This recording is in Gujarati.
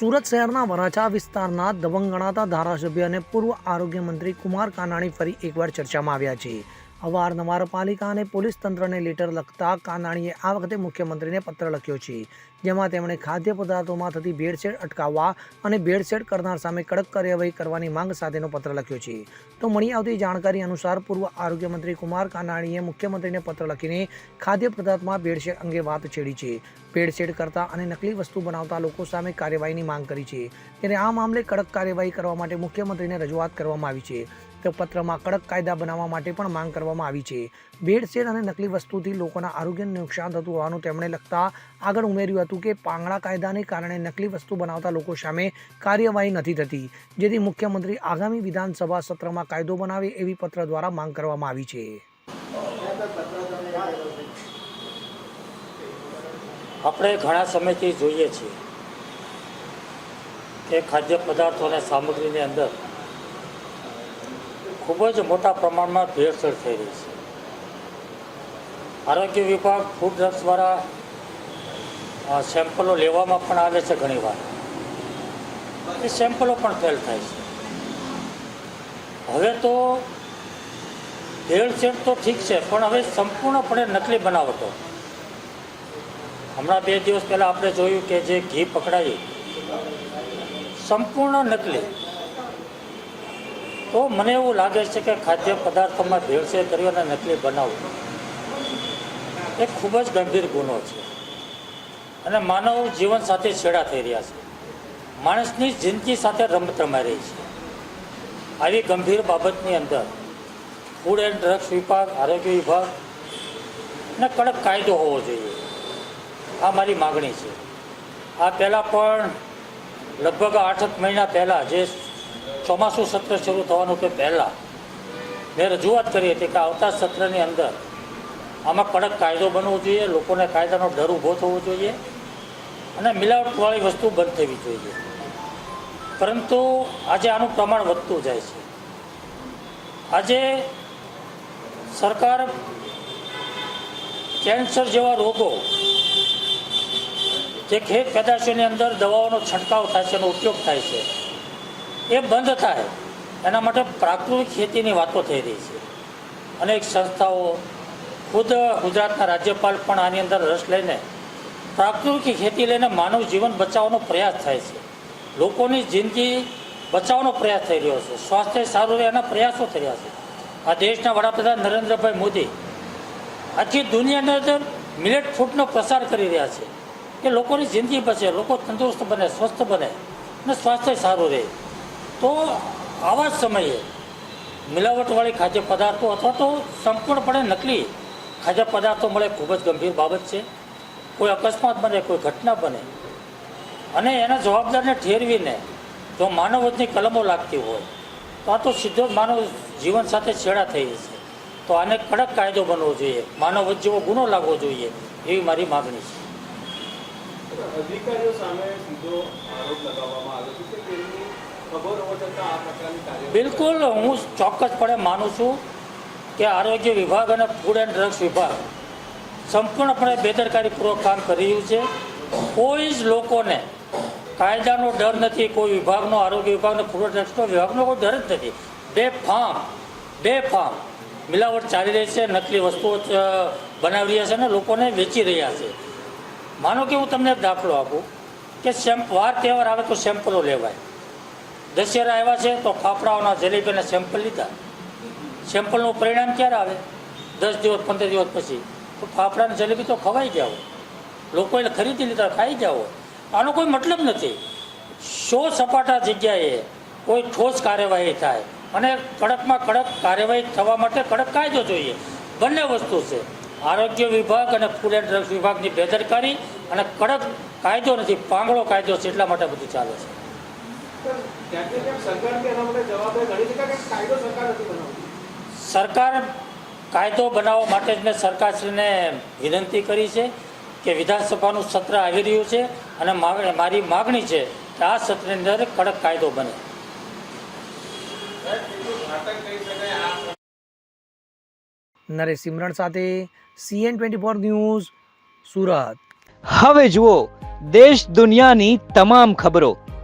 સુરત શહેરના વરાછા વિસ્તારના દબંગ ગણાતા ધારાસભ્ય અને પૂર્વ આરોગ્ય મંત્રી કુમાર કાનાણી ફરી એકવાર ચર્ચામાં આવ્યા છે. અવારનવાર પાલિકા અને પોલીસ તંત્રને લેટર લખતા કાનાણીએ આ વખતે મુખ્યમંત્રીને પત્ર લખ્યો છે, જેમાં તેમણે ખાદ્ય પદાર્થોમાં થતી ભેળસેળ અટકાવવા અને ભેળસેળ કરનાર સામે કડક કાર્યવાહી કરવાની માંગ સાથેનો પત્ર લખ્યો છે. તો મળી આવતી જાણકારી અનુસાર પૂર્વ આરોગ્યમંત્રી કુમાર કાનાણીએ મુખ્યમંત્રીને પત્ર લખીને ખાદ્ય પદાર્થમાં ભેળસેળ અંગે વાત છેડી છે. ભેળસેળ કરતા અને નકલી વસ્તુ બનાવતા લોકો સામે કાર્યવાહીની માંગ કરી છે. ત્યારે આ મામલે કડક કાર્યવાહી કરવા માટે મુખ્યમંત્રીને રજૂઆત કરવામાં આવી છે. તો પત્રમાં કડક કાયદા બનાવવા માટે પણ માંગ કરવામાં આવી છે. ભેળસેળ અને નકલી વસ્તુથી લોકોના આરોગ્યને નુકસાન થતું હોવાનું તેમણે લખતા આગળ ઉમેર્યું હતું કે પાંગડા કાયદાને કારણે નકલી વસ્તુ બનાવતા લોકો સામે કાર્યવાહી નથી થતી, જેથી મુખ્યમંત્રી આગામી વિધાનસભા સત્રમાં કાયદો બનાવે એવી પત્ર દ્વારા માંગ કરવામાં આવી છે. આપણે ઘણા સમયથી જોઈએ છીએ કે ખાદ્ય પદાર્થો અને સામગ્રીની અંદર ખૂબ જ મોટા પ્રમાણમાં ભેળસેળ થઈ રહી છે. આરોગ્ય વિભાગ ફૂડ ડ્રગ્સ દ્વારા સેમ્પલો લેવામાં પણ આવે છે ઘણીવાર. એ સેમ્પલો પણ ફેલ થાય છે. હવે તો ભેળસેળ તો ઠીક છે, પણ હવે સંપૂર્ણપણે નકલી બનાવટો. હમણાં બે દિવસ પહેલાં આપણે જોયું કે જે ઘી પકડાયું, સંપૂર્ણ નકલી. તો મને એવું લાગે છે કે ખાદ્ય પદાર્થોમાં ભેળસેળ કરી અને નકલી બનાવવું એ ખૂબ જ ગંભીર ગુનો છે. અને માનવ જીવન સાથે છેડા થઈ રહ્યા છે. માણસની જિંદગી સાથે રમત રમાઈ રહી છે. આવી ગંભીર બાબતની અંદર ફૂડ એન્ડ ડ્રગ્સ વિભાગ, આરોગ્ય વિભાગ ને કડક કાયદો હોવો જોઈએ. આ મારી માગણી છે. આ પહેલાં પણ લગભગ આઠ મહિના પહેલાં જે ચોમાસું સત્ર શરૂ થવાનું કે પહેલાં? મેં રજૂઆત કરી હતી કે આવતા સત્રની અંદર આમાં કડક કાયદો બનવો જોઈએ, લોકોને કાયદાનો ડર ઊભો થવો જોઈએ અને મિલાવટવાળી વસ્તુ બંધ થવી જોઈએ. પરંતુ આજે આનું પ્રમાણ વધતું જાય છે. આજે સરકાર કેન્સર જેવા રોગો જે ખેત પેદાશોની અંદર દવાઓનો છંટકાવ થાય છે, એનો ઉપયોગ થાય છે. એ બંધ થાય. એના માટે પ્રાકૃતિક ખેતીની વાતો થઈ રહી છે. અનેક સંસ્થાઓ, ખુદ ગુજરાતના રાજ્યપાલ પણ આની અંદર રસ લઈને પ્રાકૃતિક ખેતી લઈને માનવ જીવન બચાવવાનો પ્રયાસ થાય છે. લોકોની જિંદગી બચાવવાનો પ્રયાસ થઈ રહ્યો છે. સ્વાસ્થ્ય સારું રહે એના પ્રયાસો થઈ રહ્યા છે. આ દેશના વડાપ્રધાન નરેન્દ્રભાઈ મોદી આખી દુનિયાની અંદર મિલેટ ફૂડનો પ્રસાર કરી રહ્યા છે કે લોકોની જિંદગી બચે, લોકો તંદુરસ્ત બને, સ્વસ્થ બને અને સ્વાસ્થ્ય સારું રહે. તો આવા સમયે મિલાવટવાળી ખાદ્ય પદાર્થો અથવા તો સંપૂર્ણપણે નકલી ખાદ્ય પદાર્થો મળે ખૂબ જ ગંભીર બાબત છે. કોઈ અકસ્માત બને, કોઈ ઘટના બને અને એના જવાબદારને ઠેરવીને જો માનવતની કલમો લાગતી હોય, તો આ તો સીધો જ માનવ જીવન સાથે છેડા થઈ છે તો આને કડક કાયદો બનવો જોઈએ માનવત જેવો ગુનો લાગવો જોઈએ એવી મારી માગણી છે. અધિકારીઓ સામે સીધો આરોપ લગાવવામાં આવ્યો છે કે તેમની બિલકુલ, હું ચોક્કસપણે માનું છું કે આરોગ્ય વિભાગ અને ફૂડ એન્ડ ડ્રગ્સ વિભાગ સંપૂર્ણપણે બેદરકારીપૂર્વક કામ કરી રહ્યું છે. કોઈ જ લોકોને કાયદાનો ડર નથી, કોઈ વિભાગનો, આરોગ્ય વિભાગનો ફૂડ એન્ડ ડ્રગ્સનો વિભાગનો કોઈ ડર જ નથી. બે ફાર્મ બે ફાર્મ મિલાવટ ચાલી રહી છે, નકલી વસ્તુઓ બનાવી રહ્યા છે અને લોકોને વેચી રહ્યા છે. માનો કે હું તમને દાખલો આપું કે સેમ્પ વાર તહેવાર આવે તો સેમ્પલો લેવાય. દશેરા આવ્યા છે તો ફાફડાઓના જલેબીના સેમ્પલ લીધા. સેમ્પલનું પરિણામ ક્યારે આવે? દસ દિવસ, પંદર દિવસ પછી. તો ફાફડાની જલેબી તો ખવાઈ ગયા હોય. લોકોએ ખરીદી લીધા, ખાઈ હોય. આનો કોઈ મતલબ નથી. શો સપાટા જગ્યાએ કોઈ ઠોસ કાર્યવાહી થાય. અને કડકમાં કડક કાર્યવાહી થવા માટે કડક કાયદો જોઈએ. બંને વસ્તુ છે. આરોગ્ય વિભાગ અને ફૂડ એન્ડ ડ્રગ્સ વિભાગની બેદરકારી અને કડક કાયદો નથી. પાંગળો કાયદો છે એટલા માટે બધું ચાલે છે. સરકાર કાયદો સરકાર નથી બનાવતી. સરકાર કાયદો બનાવવા માટે જ મેં સરકારશ્રીને વિનંતી કરી છે કે વિધાનસભાનું સત્ર આવી રહ્યું છે અને મારી માગણી છે કે આ સત્રની અંદર કડક કાયદો બને. નરેશ સિમરણ સાથે CN twenty four news Surat. હવે જુઓ દેશ દુનિયાની તમામ ખબરો.